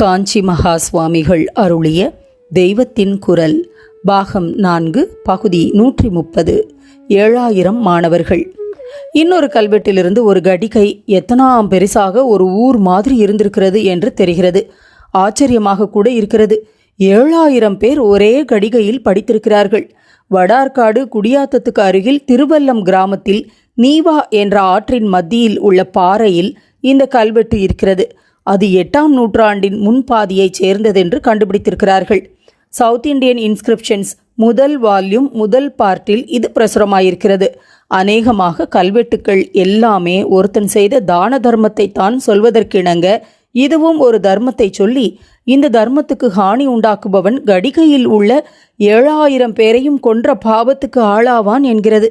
காஞ்சி மகா சுவாமிகள் அருளிய தெய்வத்தின் குரல் பாகம் நான்கு பகுதி நூற்றி முப்பது ஏழாயிரம் மாணவர்கள். இன்னொரு கல்வெட்டிலிருந்து ஒரு கடிகை எத்தனாம் பெருசாக ஒரு ஊர் மாதிரி இருந்திருக்கிறது என்று தெரிகிறது. ஆச்சரியமாக கூட இருக்கிறது. ஏழாயிரம் பேர் ஒரே கடிகையில் படித்திருக்கிறார்கள். வடார்காடு குடியாத்தத்துக்கு அருகில் திருவல்லம் கிராமத்தில் நீவா என்ற ஆற்றின் மத்தியில் உள்ள பாறையில் இந்த கல்வெட்டு இருக்கிறது. அது எட்டாம் நூற்றாண்டின் முன்பாதியைச் சேர்ந்ததென்று கண்டுபிடித்திருக்கிறார்கள். சவுத் இந்தியன் இன்ஸ்கிரிப்ஷன்ஸ் முதல் வால்யூம் முதல் பார்ட்டில் இது பிரசுரமாயிருக்கிறது. அநேகமாக கல்வெட்டுக்கள் எல்லாமே ஒருத்தன் செய்த தான தர்மத்தை தான் சொல்வதற்கிணங்க இதுவும் ஒரு தர்மத்தை சொல்லி இந்த தர்மத்துக்கு ஹானி உண்டாக்குபவன் கடிகையில் உள்ள ஏழாயிரம் பேரையும் கொன்ற பாவத்துக்கு ஆளாவான் என்கிறது.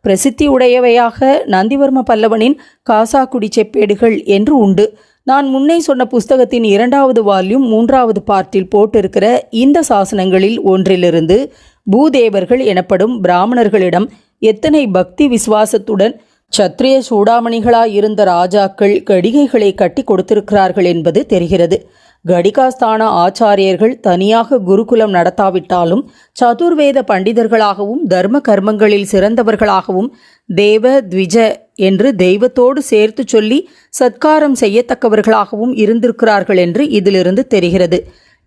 பிரசித்தி உடையவையாக நந்திவர்ம பல்லவனின் காசாக்குடி செப்பேடுகள் என்று உண்டு. நான் முன்னே சொன்ன புஸ்தகத்தின் இரண்டாவது வால்யூம் மூன்றாவது பார்ட்டில் போட்டிருக்கிற இந்த சாசனங்களில் ஒன்றிலிருந்து பூதேவர்கள் எனப்படும் பிராமணர்களிடம் எத்தனை பக்தி விசுவாசத்துடன் சத்திரிய சூடாமணிகளாயிருந்த ராஜாக்கள் கடிகைகளை கட்டி கொடுத்திருக்கிறார்கள் என்பது தெரிகிறது. கடிகாஸ்தான ஆச்சாரியர்கள் தனியாக குருகுலம் நடத்தாவிட்டாலும் சதுர்வேத பண்டிதர்களாகவும் தர்ம கர்மங்களில் சிறந்தவர்களாகவும் தேவ த்விஜ என்று தெய்வத்தோடு சேர்த்து சொல்லி சத்காரம் செய்யத்தக்கவர்களாகவும் இருந்திருக்கிறார்கள் என்று இதிலிருந்து தெரிகிறது.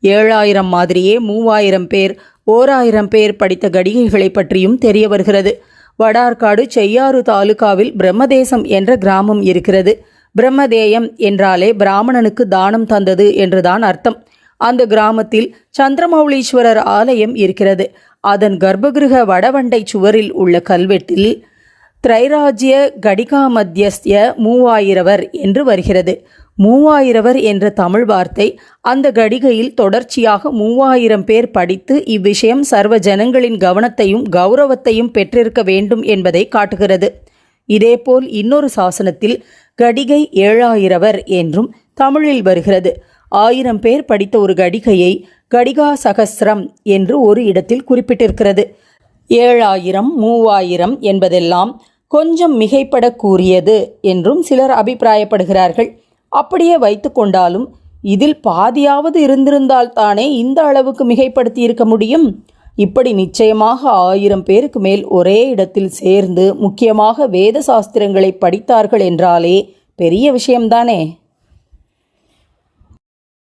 ஏழாயிரம் மாதிரியே மூவாயிரம் பேர் ஓராயிரம் பேர் படித்த கடிகைகளை பற்றியும் தெரிய வருகிறது. வடார்காடு செய்யாறு தாலுகாவில் பிரம்மதேசம் என்ற கிராமம் இருக்கிறது. பிரம்மதேயம் என்றாலே பிராமணனுக்கு தானம் தந்தது என்றுதான் அர்த்தம். அந்த கிராமத்தில் சந்திரமௌலீஸ்வரர் ஆலயம் இருக்கிறது. அதன் கர்ப்பகிருக வடவண்டை சுவரில் உள்ள கல்வெட்டில் திரைராஜ்ய கடிகாமத்தியஸ்ய மூவாயிரவர் என்று வருகிறது. மூவாயிரவர் என்ற தமிழ் வார்த்தை அந்த கடிகையில் தொடர்ச்சியாக மூவாயிரம் பேர் படித்து இவ்விஷயம் சர்வ ஜனங்களின் கவனத்தையும் கௌரவத்தையும் பெற்றிருக்க வேண்டும் என்பதை காட்டுகிறது. இதேபோல் இன்னொரு சாசனத்தில் கடிகை ஏழாயிரவர் என்றும் தமிழில் வருகிறது. ஆயிரம் பேர் படித்த ஒரு கடிகையை கடிகா சகசிரம் என்று ஒரு இடத்தில் குறிப்பிட்டிருக்கிறது. ஏழாயிரம் மூவாயிரம் என்பதெல்லாம் கொஞ்சம் மிகைப்படக்கூறியது என்றும் சிலர் அபிப்பிராயப்படுகிறார்கள். அப்படியே வைத்து கொண்டாலும் இதில் பாதியாவது இருந்திருந்தால் தானே இந்த அளவுக்கு மிகைப்படுத்தி இருக்க முடியும்? இப்படி நிச்சயமாக ஆயிரம் பேருக்கு மேல் ஒரே இடத்தில் சேர்ந்து முக்கியமாக வேத சாஸ்திரங்களை படித்தார்கள் என்றாலே பெரிய விஷயம்தானே?